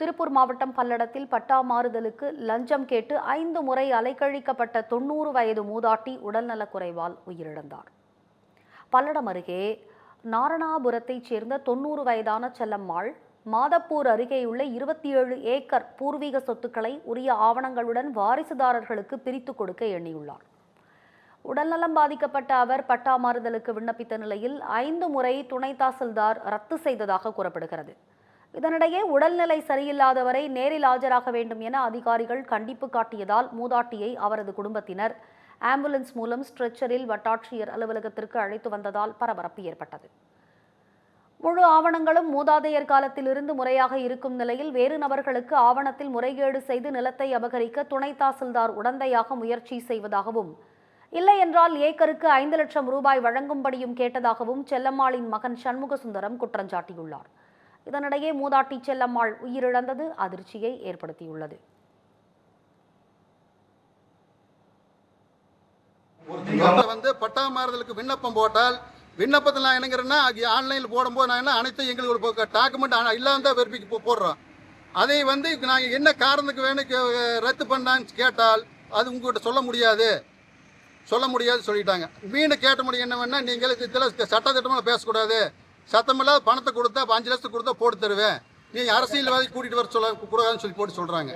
திருப்பூர் மாவட்டம் பல்லடத்தில் பட்டா மாறுதலுக்கு லஞ்சம் கேட்டு ஐந்து முறை அலைக்கழிக்கப்பட்ட தொண்ணூறு வயது மூதாட்டி உடல்நலக்குறைவால் உயிரிழந்தார். பல்லடம் அருகே நாரணாபுரத்தைச் சேர்ந்த தொண்ணூறு வயதான செல்லம்மாள் மாதப்பூர் அருகேயுள்ள இருபத்தி ஏழு ஏக்கர் பூர்வீக சொத்துக்களை உரிய ஆவணங்களுடன் வாரிசுதாரர்களுக்கு பிரித்து கொடுக்க எண்ணியுள்ளார். உடல்நலம் பாதிக்கப்பட்ட அவர் பட்டா மாறுதலுக்கு விண்ணப்பித்த நிலையில் ஐந்து முறை துணை தாசில்தார் ரத்து செய்ததாக கூறப்படுகிறது. இதனிடையே உடல்நிலை சரியில்லாதவரை நேரில் ஆஜராக வேண்டும் என அதிகாரிகள் கண்டிப்பு காட்டியதால் மூதாட்டியை அவரது குடும்பத்தினர் ஆம்புலன்ஸ் மூலம் ஸ்ட்ரெச்சரில் வட்டாட்சியர் அலுவலகத்திற்கு அழைத்து வந்ததால் பரபரப்பு ஏற்பட்டது. முழு ஆவணங்களும் மூதாதையர் காலத்திலிருந்து முறையாக இருக்கும் நிலையில் வேறு நபர்களுக்கு ஆவணத்தில் முறைகேடு செய்து நிலத்தை அபகரிக்க துணை தாசில்தார் உடந்தையாக முயற்சி செய்வதாகவும் இல்லை என்றால் ஏக்கருக்கு ஐந்து லட்சம் ரூபாய் வழங்கும்படியும் கேட்டதாகவும் செல்லம்மாளின் மகன் சண்முக சுந்தரம் குற்றஞ்சாட்டியுள்ளார் இதனிடையே மூதாட்டி செல்லம்மாள் உயிரிழந்தது அதிர்ச்சியை ஏற்படுத்தியுள்ளது. வந்து பட்டா மாறுதலுக்கு விண்ணப்பம் போட்டால் விண்ணப்பத்தில் நான் என்னங்கிறேன்னா ஆன்லைனில் போடும்போது நான் என்ன அனைத்தும் எங்களுக்கு டாக்குமெண்ட் இல்லாமல் தான் வெறுப்பிக்கு போடுறோம். அதை வந்து நாங்கள் என்ன காரணத்துக்கு வேணும் கே- ரத்து பண்ணான்னு கேட்டால் அது உங்கள்கிட்ட சொல்ல முடியாது. சொல்ல முடியாது சொல்லிட்டாங்க. மீண்டும் கேட்ட முடியும் என்ன வேணால் நீங்கள் இதில் சட்டத்திட்டமாக பேசக்கூடாது. சத்தமில்லாத பணத்தை கொடுத்தா அப்ப அஞ்சு லட்சத்துக்கு கொடுத்தா போட்டு தருவேன். நீ அரசியல்வாதி கூட்டிகிட்டு வர சொல்ல கூடாதுன்னு சொல்லி போட்டு சொல்கிறாங்க